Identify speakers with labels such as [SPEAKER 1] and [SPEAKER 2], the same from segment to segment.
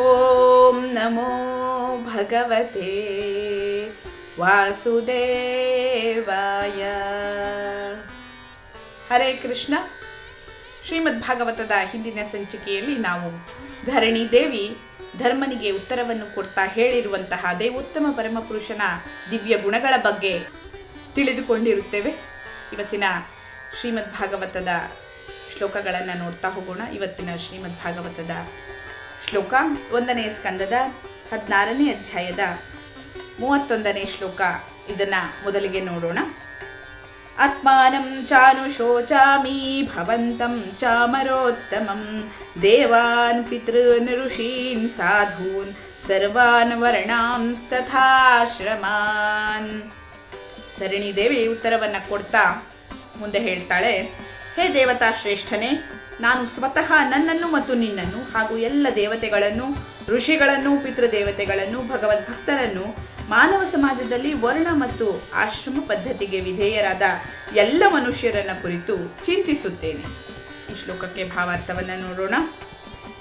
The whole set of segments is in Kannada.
[SPEAKER 1] ಓಂ ನಮೋ ಭಗವತೆ ವಾಸುದೇವಾಯ ಹರೇ ಕೃಷ್ಣ ಶ್ರೀಮದ್ ಭಾಗವತದ ಹಿಂದಿನ ಸಂಚಿಕೆಯಲ್ಲಿ ನಾವು ಧರಣಿ ದೇವಿ ಧರ್ಮನಿಗೆ ಉತ್ತರವನ್ನು ಕೊಡ್ತಾ ಹೇಳಿರುವಂತಹ ದೇವೋತ್ತಮ ಪರಮಪುರುಷನ ದಿವ್ಯ ಗುಣಗಳ ಬಗ್ಗೆ ತಿಳಿದುಕೊಂಡಿರುತ್ತೇವೆ. ಇವತ್ತಿನ ಶ್ರೀಮದ್ ಭಾಗವತದ ಶ್ಲೋಕಗಳನ್ನು ನೋಡ್ತಾ ಹೋಗೋಣ. ಇವತ್ತಿನ ಶ್ರೀಮದ್ ಭಾಗವತದ ಶ್ಲೋಕ ಒಂದನೇ ಸ್ಕಂದದ ಹದಿನಾರನೇ ಅಧ್ಯಾಯದ ಮೂವತ್ತೊಂದನೇ ಶ್ಲೋಕ. ಇದನ್ನು ಮೊದಲಿಗೆ ನೋಡೋಣ. ಆತ್ಮಾನಂ ಚಾನುಶೋಚಾಮಿ ಭವಂತಂ ಚಾಮರೋತ್ತಮಂ ದೇವಾನ್ ಪಿತೃನ್ ಋಷೀನ್ ಸಾಧೂನ್ ಸರ್ವಾನ್ ವರ್ಣಾಂಸ್ತಥಾಶ್ರಮಾನ್. ಧರಣಿ ದೇವಿ ಉತ್ತರವನ್ನು ಕೊಡ್ತಾ ಮುಂದೆ ಹೇಳ್ತಾಳೆ, ಹೇ ದೇವತಾ ಶ್ರೇಷ್ಠನೇ ನಾನು ಸ್ವತಃ ನನ್ನನ್ನು ಮತ್ತು ನಿನ್ನನ್ನು ಹಾಗೂ ಎಲ್ಲ ದೇವತೆಗಳನ್ನು, ಋಷಿಗಳನ್ನು, ಪಿತೃದೇವತೆಗಳನ್ನು, ಭಗವದ್ಭಕ್ತರನ್ನು ಮಾನವ ಸಮಾಜದಲ್ಲಿ ವರ್ಣ ಮತ್ತು ಆಶ್ರಮ ಪದ್ಧತಿಗೆ ವಿಧೇಯರಾದ ಎಲ್ಲ ಮನುಷ್ಯರನ್ನ ಕುರಿತು ಚಿಂತಿಸುತ್ತೇನೆ. ಈ ಶ್ಲೋಕಕ್ಕೆ ಭಾವಾರ್ಥವನ್ನು ನೋಡೋಣ.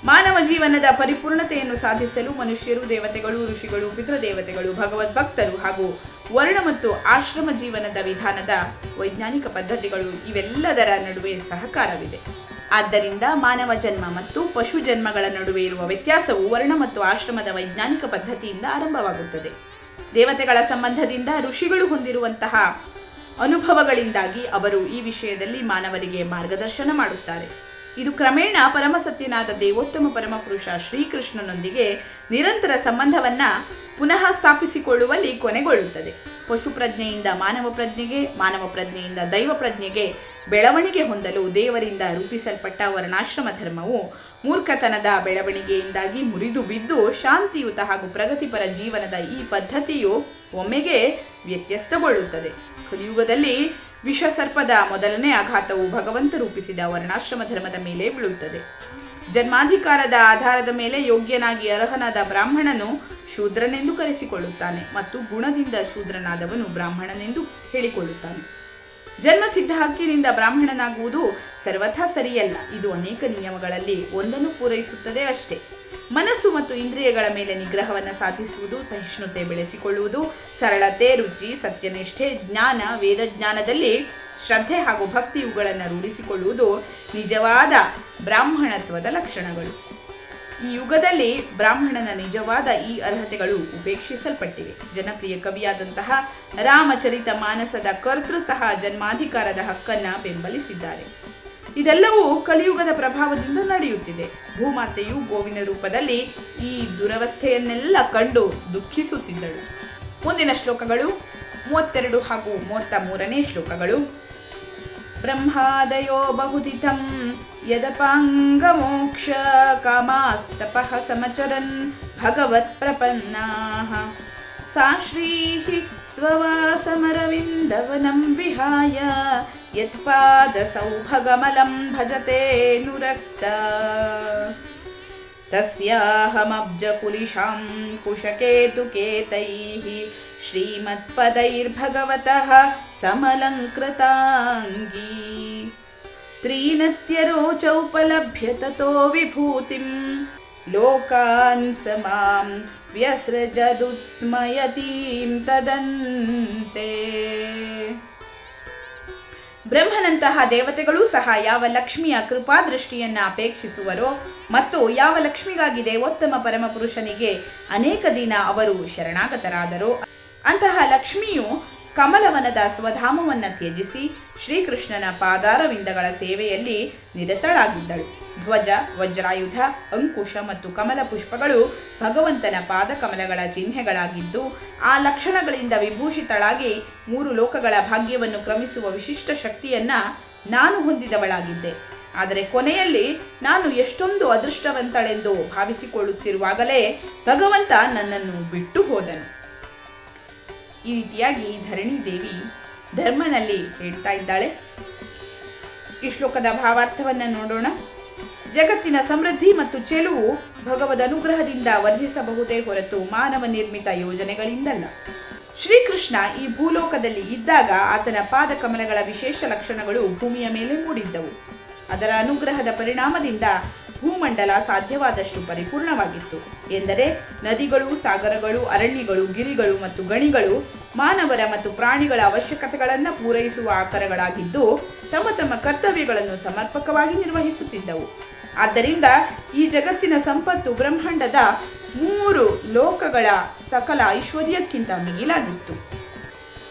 [SPEAKER 1] ಮಾನವ ಜೀವನದ ಪರಿಪೂರ್ಣತೆಯನ್ನು ಸಾಧಿಸಲು ಮನುಷ್ಯರು, ದೇವತೆಗಳು, ಋಷಿಗಳು, ಪಿತೃದೇವತೆಗಳು, ಭಗವದ್ಭಕ್ತರು ಹಾಗೂ ವರ್ಣ ಮತ್ತು ಆಶ್ರಮ ಜೀವನದ ವಿಧಾನದ ವೈಜ್ಞಾನಿಕ ಪದ್ಧತಿಗಳು ಇವೆಲ್ಲದರ ನಡುವೆ ಸಹಕಾರವಿದೆ. ಆದ್ದರಿಂದ ಮಾನವ ಜನ್ಮ ಮತ್ತು ಪಶು ಜನ್ಮಗಳ ನಡುವೆ ಇರುವ ವ್ಯತ್ಯಾಸವು ವರ್ಣ ಮತ್ತು ಆಶ್ರಮದ ವೈಜ್ಞಾನಿಕ ಪದ್ಧತಿಯಿಂದ ಆರಂಭವಾಗುತ್ತದೆ. ದೇವತೆಗಳ ಸಂಬಂಧದಿಂದ ಋಷಿಗಳು ಹೊಂದಿರುವಂತಹ ಅನುಭವಗಳಿಂದಾಗಿ ಅವರು ಈ ವಿಷಯದಲ್ಲಿ ಮಾನವರಿಗೆ ಮಾರ್ಗದರ್ಶನ ಮಾಡುತ್ತಾರೆ. ಇದು ಕ್ರಮೇಣ ಪರಮಸತ್ಯನಾದ ದೇವೋತ್ತಮ ಪರಮಪುರುಷ ಶ್ರೀಕೃಷ್ಣನೊಂದಿಗೆ ನಿರಂತರ ಸಂಬಂಧವನ್ನ ಪುನಃ ಸ್ಥಾಪಿಸಿಕೊಳ್ಳುವಲ್ಲಿ ಕೊನೆಗೊಳ್ಳುತ್ತದೆ. ಪಶು ಪ್ರಜ್ಞೆಯಿಂದ ಮಾನವ ಪ್ರಜ್ಞೆಗೆ, ಮಾನವ ಪ್ರಜ್ಞೆಯಿಂದ ದೈವ ಪ್ರಜ್ಞೆಗೆ ಬೆಳವಣಿಗೆ ಹೊಂದಲು ದೇವರಿಂದ ರೂಪಿಸಲ್ಪಟ್ಟ ವರ್ಣಾಶ್ರಮ ಧರ್ಮವು ಮೂರ್ಖತನದ ಬೆಳವಣಿಗೆಯಿಂದಾಗಿ ಮುರಿದು ಬಿದ್ದು ಶಾಂತಿಯುತ ಹಾಗೂ ಪ್ರಗತಿಪರ ಜೀವನದ ಈ ಪದ್ಧತಿಯು ಒಮ್ಮೆಗೆ ವ್ಯತ್ಯಸ್ತಗೊಳ್ಳುತ್ತದೆ. ಕಲಿಯುಗದಲ್ಲಿ ವಿಷಸರ್ಪದ ಮೊದಲನೇ ಆಘಾತವು ಭಗವಂತ ರೂಪಿಸಿದ ವರ್ಣಾಶ್ರಮ ಧರ್ಮದ ಮೇಲೆ ಬೀಳುತ್ತದೆ. ಜನ್ಮಾಧಿಕಾರದ ಆಧಾರದ ಮೇಲೆ ಯೋಗ್ಯನಾಗಿ ಅರ್ಹನಾದ ಬ್ರಾಹ್ಮಣನು ಶೂದ್ರನೆಂದು ಕರೆಸಿಕೊಳ್ಳುತ್ತಾನೆ ಮತ್ತು ಗುಣದಿಂದ ಶೂದ್ರನಾದವನು ಬ್ರಾಹ್ಮಣನೆಂದು ಹೇಳಿಕೊಳ್ಳುತ್ತಾನೆ. ಜನ್ಮಸಿದ್ಧ ಹಕ್ಕಿನಿಂದ ಬ್ರಾಹ್ಮಣನಾಗುವುದು ಸರ್ವಥಾ ಸರಿಯಲ್ಲ. ಇದು ಅನೇಕ ನಿಯಮಗಳಲ್ಲಿ ಒಂದನ್ನು ಪೂರೈಸುತ್ತದೆ ಅಷ್ಟೇ. ಮನಸ್ಸು ಮತ್ತು ಇಂದ್ರಿಯಗಳ ಮೇಲೆ ನಿಗ್ರಹವನ್ನು ಸಾಧಿಸುವುದು, ಸಹಿಷ್ಣುತೆ ಬೆಳೆಸಿಕೊಳ್ಳುವುದು, ಸರಳತೆ, ರುಚಿ, ಸತ್ಯನಿಷ್ಠೆ, ಜ್ಞಾನ ವೇದಜ್ಞಾನದಲ್ಲಿ ಶ್ರದ್ಧೆ ಹಾಗೂ ಭಕ್ತಿ ಇವುಗಳನ್ನು ರೂಢಿಸಿಕೊಳ್ಳುವುದು ನಿಜವಾದ ಬ್ರಾಹ್ಮಣತ್ವದ ಲಕ್ಷಣಗಳು. ಈ ಯುಗದಲ್ಲಿ ಬ್ರಾಹ್ಮಣನ ನಿಜವಾದ ಈ ಅರ್ಹತೆಗಳು ಉಪೇಕ್ಷಿಸಲ್ಪಟ್ಟಿವೆ. ಜನಪ್ರಿಯ ಕವಿಯಾದಂತಹ ರಾಮಚರಿತ ಮಾನಸದ ಕರ್ತೃ ಸಹ ಜನ್ಮಾಧಿಕಾರದ ಹಕ್ಕನ್ನು ಬೆಂಬಲಿಸಿದ್ದಾರೆ. ಇದೆಲ್ಲವೂ ಕಲಿಯುಗದ ಪ್ರಭಾವದಿಂದ ನಡೆಯುತ್ತಿದೆ ಭೂಮಾತೆಯು ಗೋವಿನ ರೂಪದಲ್ಲಿ ಈ ದುರವಸ್ಥೆಯನ್ನೆಲ್ಲ ಕಂಡು ದುಃಖಿಸುತ್ತಿದ್ದಳು ಮುಂದಿನ ಶ್ಲೋಕಗಳು ಮೂವತ್ತೆರಡು ಹಾಗೂ ಮೂವತ್ತ ಮೂರನೇ ಶ್ಲೋಕಗಳು ಬ್ರಹ್ಮಾದಯೋ ಬಹುದಿತಂ ಯದಪಾಂಗಮೋಕ್ಷ ಕಾಮಾಸ್ತಪಃ ಸಮಚರನ್ ಭಗವತ್ ಪ್ರಪನ್ನಾಃ सा श्रीः स्ववासमरविन्दवनं विहाय यत्पादसौभगमलं भजते नुरक्त। तस्याहमब्जपुलिशां कुशकेतुकेतैः श्रीमत्पदैर्भगवतः समलङ्कृताङ्गी। त्रीनत्यरोचोपलभ्य ततो विभूतिं लोकान् स मां व्यसृजदुत्स्मयतीं तदन्ते। ಬ್ರಹ್ಮನಂತಹ ದೇವತೆಗಳೂ ಸಹ ಯಾವ ಲಕ್ಷ್ಮಿಯ ಕೃಪಾದೃಷ್ಟಿಯನ್ನ ಅಪೇಕ್ಷಿಸುವರೋ ಮತ್ತು ಯಾವ ಲಕ್ಷ್ಮಿಗಾಗಿ ದೇವೋತ್ತಮ ಪರಮಪುರುಷನಿಗೆ ಅನೇಕ ದಿನ ಅವರು ಶರಣಾಗತರಾದರು. ಅಂತಹ ಲಕ್ಷ್ಮಿಯು ಕಮಲವನದ ಸ್ವಧಾಮವನ್ನು ತ್ಯಜಿಸಿ ಶ್ರೀಕೃಷ್ಣನ ಪಾದಾರವಿಂದಗಳ ಸೇವೆಯಲ್ಲಿ ನಿರತಳಾಗಿದ್ದಳು. ಧ್ವಜ, ವಜ್ರಾಯುಧ, ಅಂಕುಶ ಮತ್ತು ಕಮಲ ಪುಷ್ಪಗಳು ಭಗವಂತನ ಪಾದಕಮಲಗಳ ಚಿಹ್ನೆಗಳಾಗಿದ್ದು, ಆ ಲಕ್ಷಣಗಳಿಂದ ವಿಭೂಷಿತಳಾಗಿ ಮೂರು ಲೋಕಗಳ ಭಾಗ್ಯವನ್ನು ಕ್ರಮಿಸುವ ವಿಶಿಷ್ಟ ಶಕ್ತಿಯನ್ನ ನಾನು ಹೊಂದಿದವಳಾಗಿದ್ದೆ. ಆದರೆ ಕೊನೆಯಲ್ಲಿ ನಾನು ಎಷ್ಟೊಂದು ಅದೃಷ್ಟವಂತಳೆಂದು ಭಾವಿಸಿಕೊಳ್ಳುತ್ತಿರುವಾಗಲೇ ಭಗವಂತ ನನ್ನನ್ನು ಬಿಟ್ಟು ಹೋದನು. ಈ ರೀತಿಯಾಗಿ ಧರಣಿ ದೇವಿ ಧರ್ಮನಲ್ಲಿ ಹೇಳ್ತಾ ಇದ್ದಾಳೆ. ಈ ಶ್ಲೋಕದ ಭಾವಾರ್ಥವನ್ನು ನೋಡೋಣ. ಜಗತ್ತಿನ ಸಮೃದ್ಧಿ ಮತ್ತು ಚೆಲುವು ಭಗವದ್ ಅನುಗ್ರಹದಿಂದ ವರ್ಧಿಸಬಹುದೇ ಹೊರತು ಮಾನವ ನಿರ್ಮಿತ ಯೋಜನೆಗಳಿಂದಲ್ಲ. ಶ್ರೀಕೃಷ್ಣ ಈ ಭೂಲೋಕದಲ್ಲಿ ಇದ್ದಾಗ ಆತನ ಪಾದಕಮಲಗಳ ವಿಶೇಷ ಲಕ್ಷಣಗಳು ಭೂಮಿಯ ಮೇಲೆ ಮೂಡಿದ್ದವು. ಅದರ ಅನುಗ್ರಹದ ಪರಿಣಾಮದಿಂದ ಭೂಮಂಡಲ ಸಾಧ್ಯವಾದಷ್ಟು ಪರಿಪೂರ್ಣವಾಗಿತ್ತು. ಎಂದರೆ ನದಿಗಳು, ಸಾಗರಗಳು, ಅರಣ್ಯಗಳು, ಗಿರಿಗಳು ಮತ್ತು ಗಣಿಗಳು ಮಾನವರ ಮತ್ತು ಪ್ರಾಣಿಗಳ ಅವಶ್ಯಕತೆಗಳನ್ನು ಪೂರೈಸುವ ಆಕಾರಗಳಾಗಿದ್ದು ತಮ್ಮ ತಮ್ಮ ಕರ್ತವ್ಯಗಳನ್ನು ಸಮರ್ಪಕವಾಗಿ ನಿರ್ವಹಿಸುತ್ತಿದ್ದವು. ಆದ್ದರಿಂದ ಈ ಜಗತ್ತಿನ ಸಂಪತ್ತು ಬ್ರಹ್ಮಾಂಡದ ಮೂರು ಲೋಕಗಳ ಸಕಲ ಐಶ್ವರ್ಯಕ್ಕಿಂತ ಮಿಗಿಲಾಗಿತ್ತು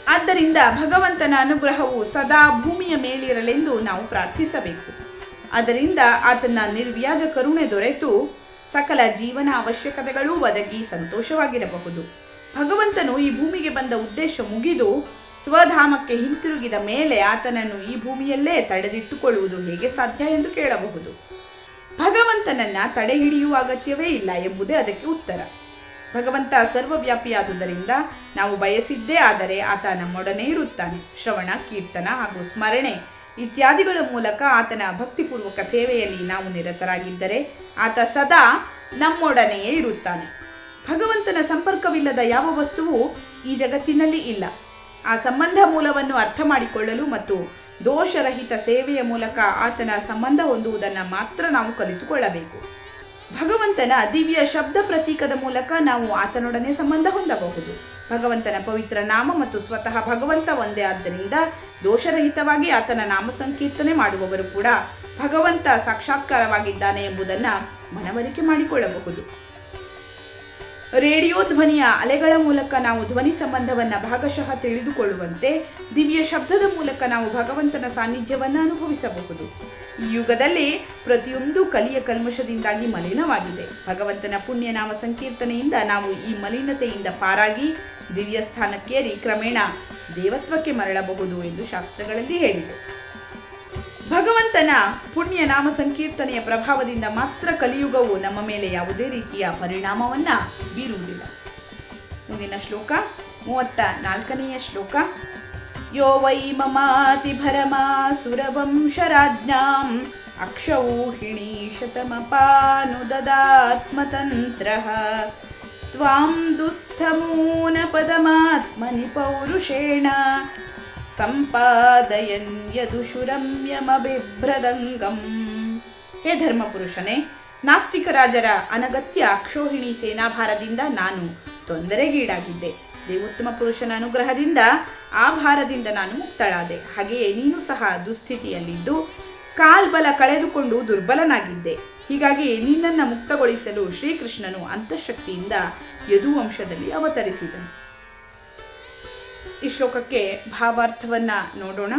[SPEAKER 1] ಆದ್ದರಿಂದ ಭಗವಂತನ ಅನುಗ್ರಹವು ಸದಾ ಭೂಮಿಯ ಮೇಲಿರಲೆಂದು ನಾವು ಪ್ರಾರ್ಥಿಸಬೇಕು. ಅದರಿಂದ ಆತನ ನಿರ್ವ್ಯಾಜ ಕರುಣೆ ದೊರೆತು ಸಕಲ ಜೀವನ ಅವಶ್ಯಕತೆಗಳೂ ಒದಗಿ ಸಂತೋಷವಾಗಿರಬಹುದು. ಭಗವಂತನು ಈ ಭೂಮಿಗೆ ಬಂದ ಉದ್ದೇಶ ಮುಗಿದು ಸ್ವಧಾಮಕ್ಕೆ ಹಿಂತಿರುಗಿದ ಮೇಲೆ ಆತನನ್ನು ಈ ಭೂಮಿಯಲ್ಲೇ ತಡೆದಿಟ್ಟುಕೊಳ್ಳುವುದು ಹೇಗೆ ಸಾಧ್ಯ ಎಂದು ಕೇಳಬಹುದು. ಭಗವಂತನನ್ನ ತಡೆ ಹಿಡಿಯುವ ಅಗತ್ಯವೇ ಇಲ್ಲ ಎಂಬುದೇ ಅದಕ್ಕೆ ಉತ್ತರ. ಭಗವಂತ ಸರ್ವವ್ಯಾಪಿಯಾದುದರಿಂದ ನಾವು ಬಯಸಿದ್ದೇ ಆದರೆ ಆತ ನಮ್ಮೊಡನೆ ಇರುತ್ತಾನೆ. ಶ್ರವಣ, ಕೀರ್ತನ ಹಾಗೂ ಸ್ಮರಣೆ ಇತ್ಯಾದಿಗಳ ಮೂಲಕ ಆತನ ಭಕ್ತಿಪೂರ್ವಕ ಸೇವೆಯಲ್ಲಿ ನಾವು ನಿರತರಾಗಿದ್ದರೆ ಆತ ಸದಾ ನಮ್ಮೊಡನೆಯೇ ಇರುತ್ತಾನೆ. ಭಗವಂತನ ಸಂಪರ್ಕವಿಲ್ಲದ ಯಾವ ವಸ್ತುವು ಈ ಜಗತ್ತಿನಲ್ಲಿ ಇಲ್ಲ. ಆ ಸಂಬಂಧ ಮೂಲವನ್ನು ಅರ್ಥ ಮಾಡಿಕೊಳ್ಳಲು ಮತ್ತು ದೋಷರಹಿತ ಸೇವೆಯ ಮೂಲಕ ಆತನ ಸಂಬಂಧ ಹೊಂದುವುದನ್ನು ಮಾತ್ರ ನಾವು ಕಲಿತುಕೊಳ್ಳಬೇಕು. ಭಗವಂತನ ದಿವ್ಯ ಶಬ್ದ ಪ್ರತೀಕದ ಮೂಲಕ ನಾವು ಆತನೊಡನೆ ಸಂಬಂಧ ಹೊಂದಬಹುದು. ಭಗವಂತನ ಪವಿತ್ರ ನಾಮ ಮತ್ತು ಸ್ವತಃ ಭಗವಂತ ಒಂದೇ ಆದ್ದರಿಂದ ದೋಷರಹಿತವಾಗಿ ಆತನ ನಾಮ ಸಂಕೀರ್ತನೆ ಮಾಡುವವರು ಕೂಡ ಭಗವಂತ ಸಾಕ್ಷಾತ್ಕಾರವಾಗಿದ್ದಾನೆ ಎಂಬುದನ್ನು ಮನವರಿಕೆ ಮಾಡಿಕೊಳ್ಳಬಹುದು. ರೇಡಿಯೋ ಧ್ವನಿಯ ಅಲೆಗಳ ಮೂಲಕ ನಾವು ಧ್ವನಿ ಸಂಬಂಧವನ್ನು ಭಾಗಶಃ ತಿಳಿದುಕೊಳ್ಳುವಂತೆ ದಿವ್ಯ ಶಬ್ದದ ಮೂಲಕ ನಾವು ಭಗವಂತನ ಸಾನ್ನಿಧ್ಯವನ್ನು ಅನುಭವಿಸಬಹುದು. ಈ ಯುಗದಲ್ಲಿ ಪ್ರತಿಯೊಂದು ಕಲಿಯ ಕಲ್ಮಶದಿಂದಾಗಿ ಮಲಿನವಾಗಿದೆ. ಭಗವಂತನ ಪುಣ್ಯನಾಮ ಸಂಕೀರ್ತನೆಯಿಂದ ನಾವು ಈ ಮಲಿನತೆಯಿಂದ ಪಾರಾಗಿ ದಿವ್ಯ ಸ್ಥಾನಕ್ಕೇರಿ ಕ್ರಮೇಣ ದೇವತ್ವಕ್ಕೆ ಮರಳಬಹುದು ಎಂದು ಶಾಸ್ತ್ರಗಳಲ್ಲಿ ಹೇಳಿದೆ. ಭಗವಂತನ ಪುಣ್ಯ ನಾಮ ಸಂಕೀರ್ತನೆಯ ಪ್ರಭಾವದಿಂದ ಮಾತ್ರ ಕಲಿಯುಗವು ನಮ್ಮ ಮೇಲೆ ಯಾವುದೇ ರೀತಿಯ ಪರಿಣಾಮವನ್ನ ಬೀರುವುದಿಲ್ಲ. ಮುಂದಿನ ಶ್ಲೋಕ ಮೂವತ್ತ ನಾಲ್ಕನೆಯ ಶ್ಲೋಕ. ಯೋ ವೈ ಮಮಾತಿ ಭರಮಾಸುರವಂಶರಾಜ್ಞಾಂ ಅಕ್ಷೌಹಿಣಿ ಶತಮಪಾನುದದಾತ್ಮತಂತ್ರ ತ್ವಾಂ ದುಸ್ಥಮೂನ ಪದಮಾತ್ಮನಿ ಪೌರುಷೇಣ ಸಂಪಾದಯನ್ ಶುರಮ್ಯಮ ಯಮಬಿಭ್ರದಂಗಂ ಹೇ ಧರ್ಮಪುರುಷನೇ, ನಾಸ್ತಿಕ ರಾಜರ ಅನಗತ್ಯ ಅಕ್ಷೋಹಿಣಿ ಸೇನಾಭಾರದಿಂದ ನಾನು ತೊಂದರೆಗೀಡಾಗಿದ್ದೆ. ದೇವೋತ್ತಮ ಪುರುಷನ ಅನುಗ್ರಹದಿಂದ ಆ ಭಾರದಿಂದ ನಾನು ಮುಕ್ತಳಾದೆ. ಹಾಗೆಯೇ ನೀನು ಸಹ ದುಸ್ಥಿತಿಯಲ್ಲಿದ್ದು ಕಾಲ್ಬಲ ಕಳೆದುಕೊಂಡು ದುರ್ಬಲನಾಗಿದ್ದೆ. ಹೀಗಾಗಿ ನಿನ್ನನ್ನು ಮುಕ್ತಗೊಳಿಸಲು ಶ್ರೀಕೃಷ್ಣನು ಅಂತಃಶಕ್ತಿಯಿಂದ ಯದುವಂಶದಲ್ಲಿ ಅವತರಿಸಿದನು. ಈ ಶ್ಲೋಕಕ್ಕೆ ಭಾವಾರ್ಥವನ್ನ ನೋಡೋಣ.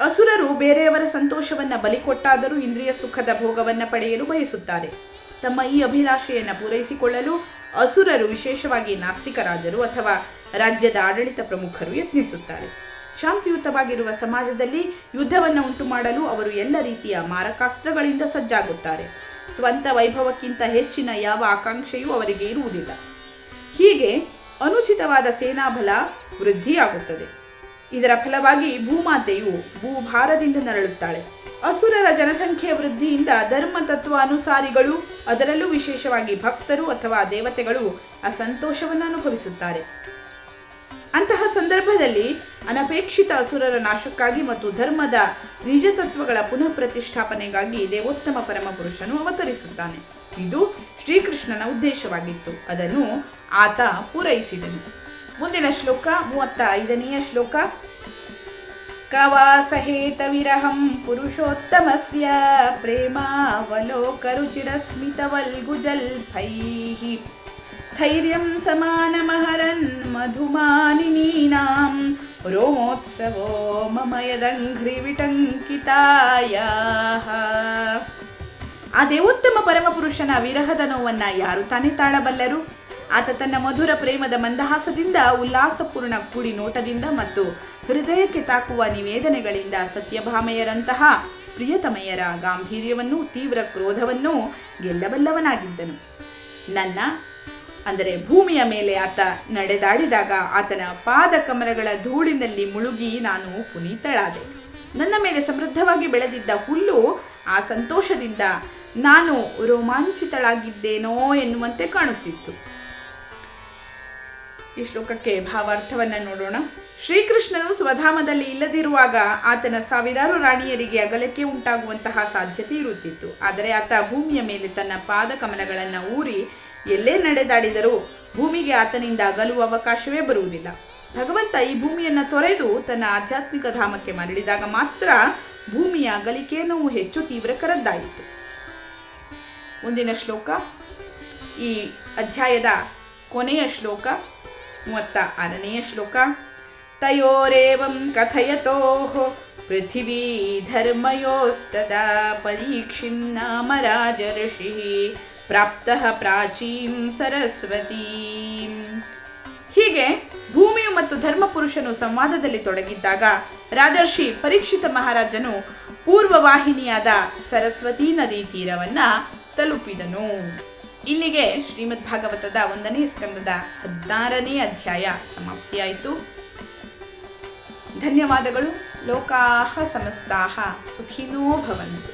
[SPEAKER 1] ಅಸುರರು ಬೇರೆಯವರ ಸಂತೋಷವನ್ನ ಬಲಿಕೊಟ್ಟಾದರೂ ಇಂದ್ರಿಯ ಸುಖದ ಭೋಗವನ್ನ ಪಡೆಯಲು ಬಯಸುತ್ತಾರೆ. ತಮ್ಮ ಈ ಅಭಿಲಾಷೆಯನ್ನು ಪೂರೈಸಿಕೊಳ್ಳಲು ಅಸುರರು ವಿಶೇಷವಾಗಿ ನಾಸ್ತಿಕರಾದರು ಅಥವಾ ರಾಜ್ಯದ ಆಡಳಿತ ಪ್ರಮುಖರು ಯತ್ನಿಸುತ್ತಾರೆ. ಶಾಂತಿಯುತವಾಗಿರುವ ಸಮಾಜದಲ್ಲಿ ಯುದ್ಧವನ್ನು ಉಂಟು ಮಾಡಲು ಅವರು ಎಲ್ಲ ರೀತಿಯ ಮಾರಕಾಸ್ತ್ರಗಳಿಂದ ಸಜ್ಜಾಗುತ್ತಾರೆ. ಸ್ವಂತ ವೈಭವಕ್ಕಿಂತ ಹೆಚ್ಚಿನ ಯಾವ ಆಕಾಂಕ್ಷೆಯೂ ಅವರಿಗೆ ಇರುವುದಿಲ್ಲ. ಹೀಗೆ ಅನುಚಿತವಾದ ಸೇನಾಬಲ ವೃದ್ಧಿಯಾಗುತ್ತದೆ. ಇದರ ಫಲವಾಗಿ ಭೂಮಾತೆಯು ಭೂಭಾರದಿಂದ ನರಳುತ್ತಾಳೆ. ಅಸುರರ ಜನಸಂಖ್ಯೆಯ ವೃದ್ಧಿಯಿಂದ ಧರ್ಮ ತತ್ವ ಅನುಸಾರಿಗಳು ಅದರಲ್ಲೂ ವಿಶೇಷವಾಗಿ ಭಕ್ತರು ಅಥವಾ ದೇವತೆಗಳು ಅಸಂತೋಷವನ್ನು ಅನುಭವಿಸುತ್ತಾರೆ. ಅಂತಹ ಸಂದರ್ಭದಲ್ಲಿ ಅನಪೇಕ್ಷಿತ ಅಸುರರ ನಾಶಕ್ಕಾಗಿ ಮತ್ತು ಧರ್ಮದ ನಿಜ ತತ್ವಗಳ ಪುನಃ ಪ್ರತಿಷ್ಠಾಪನೆಗಾಗಿ ದೇವೋತ್ತಮ ಪರಮಪುರುಷನು ಅವತರಿಸುತ್ತಾನೆ. ಇದು ಶ್ರೀಕೃಷ್ಣನ ಉದ್ದೇಶವಾಗಿತ್ತು. ಅದನ್ನು ಆತ ಪೂರೈಸಿದನು. ಮುಂದಿನ ಶ್ಲೋಕ ಮೂವತ್ತ ಐದನೆಯ ಶ್ಲೋಕ. ಕವಾಸಹೇತ ವಿರಹಂ ಪುರುಷೋತ್ತಮಸ್ಯ ಪ್ರೇಮಾವಲೋಕರುಚಿರಸ್ಮಿತವಲ್ಗುಜಲ್ಫೈಃ ಸ್ಥೈರ್ಯಂ ಸಮಾನಮಹರನ್ ಮಧುಮಾನಿನೀನಾಂ ರೋಮೋತ್ಸವೋ ಮಮ ಯದಂಘ್ರಿ ವಿಟಂಕಿತಾಯ ಆ ದೇವೋತ್ತಮ ಪರಮಪುರುಷನ ವಿರಹದ ನೋವನ್ನ ಯಾರು ತಾನೇ ತಾಳಬಲ್ಲರು? ಆತ ತನ್ನ ಮಧುರ ಪ್ರೇಮದ ಮಂದಹಾಸದಿಂದ ಉಲ್ಲಾಸಪೂರ್ಣ ಕೂಡಿ ನೋಟದಿಂದ ಮತ್ತು ಹೃದಯಕ್ಕೆ ತಾಕುವ ನಿವೇದನೆಗಳಿಂದ ಸತ್ಯಭಾಮೆಯರಂತಹ ಪ್ರಿಯತಮಯರ ಗಾಂಭೀರ್ಯವನ್ನು, ತೀವ್ರ ಕ್ರೋಧವನ್ನು ಗೆಲ್ಲಬಲ್ಲವನಾಗಿದ್ದನು. ನನ್ನ, ಅಂದರೆ ಭೂಮಿಯ ಮೇಲೆ ಆತ ನಡೆದಾಡಿದಾಗ ಆತನ ಪಾದ ಕಮಲಗಳ ಧೂಳಿನಲ್ಲಿ ಮುಳುಗಿ ನಾನು ಪುನೀತಳಾದೆ. ನನ್ನ ಮೇಲೆ ಸಮೃದ್ಧವಾಗಿ ಬೆಳೆದಿದ್ದ ಹುಲ್ಲು ಆ ಸಂತೋಷದಿಂದ ನಾನು ರೋಮಾಂಚಿತಳಾಗಿದ್ದೇನೋ ಎನ್ನುವಂತೆ ಕಾಣುತ್ತಿತ್ತು. ಈ ಶ್ಲೋಕಕ್ಕೆ ಭಾವಾರ್ಥವನ್ನ ನೋಡೋಣ. ಶ್ರೀಕೃಷ್ಣನು ಸ್ವಧಾಮದಲ್ಲಿ ಇಲ್ಲದಿರುವಾಗ ಆತನ ಸಾವಿರಾರು ರಾಣಿಯರಿಗೆ ಅಗಲಕ್ಕೆ ಉಂಟಾಗುವಂತಹ ಸಾಧ್ಯತೆ ಇರುತ್ತಿತ್ತು. ಆದರೆ ಆತ ಭೂಮಿಯ ಮೇಲೆ ತನ್ನ ಪಾದ ಕಮಲಗಳನ್ನು ಊರಿ ಎಲ್ಲೇ ನಡೆದಾಡಿದರೂ ಭೂಮಿಗೆ ಆತನಿಂದ ಅಗಲುವ ಅವಕಾಶವೇ ಬರುವುದಿಲ್ಲ. ಭಗವಂತ ಈ ಭೂಮಿಯನ್ನು ತೊರೆದು ತನ್ನ ಆಧ್ಯಾತ್ಮಿಕ ಧಾಮಕ್ಕೆ ಮರಳಿದಾಗ ಮಾತ್ರ ಭೂಮಿಯ ಅಗಲಿಕೆಯನ್ನು ಹೆಚ್ಚು ತೀವ್ರಕರದ್ದಾಯಿತು ಮುಂದಿನ ಶ್ಲೋಕ. ಈ ಅಧ್ಯಾಯದ ಕೊನೆಯ ಶ್ಲೋಕ, ಮೂವತ್ತ ಆರನೆಯ ಶ್ಲೋಕ. ತಯೋರೇವಂ ಕಥಯತೋ ಪೃಥಿವೀ ಧರ್ಮಯೋಸ್ತದ ಪರೀಕ್ಷಿಂ ನಾಮ ರಾಜರ್ಷಿ ಪ್ರಾಪ್ತ ಪ್ರಾಚೀಂ ಸರಸ್ವತೀಂ. ಹೀಗೆ ಭೂಮಿಯು ಮತ್ತು ಧರ್ಮಪುರುಷನು ಸಂವಾದದಲ್ಲಿ ತೊಡಗಿದ್ದಾಗ ರಾಜರ್ಷಿ ಪರೀಕ್ಷಿತ ಮಹಾರಾಜನು ಪೂರ್ವವಾಹಿನಿಯಾದ ಸರಸ್ವತಿ ನದಿ ತೀರವನ್ನ ತಲುಪಿದನು. ಇಲ್ಲಿಗೆ ಶ್ರೀಮದ್ ಭಾಗವತದ ಒಂದನೇ ಸ್ಕಂದದ ಹದಿನಾರನೇ ಅಧ್ಯಾಯ ಸಮಾಪ್ತಿಯಾಯಿತು. ಧನ್ಯವಾದಗಳು. ಲೋಕಾಹ ಸಮಸ್ತಾಹ. ಸುಖಿನೋ ಭವಂತು.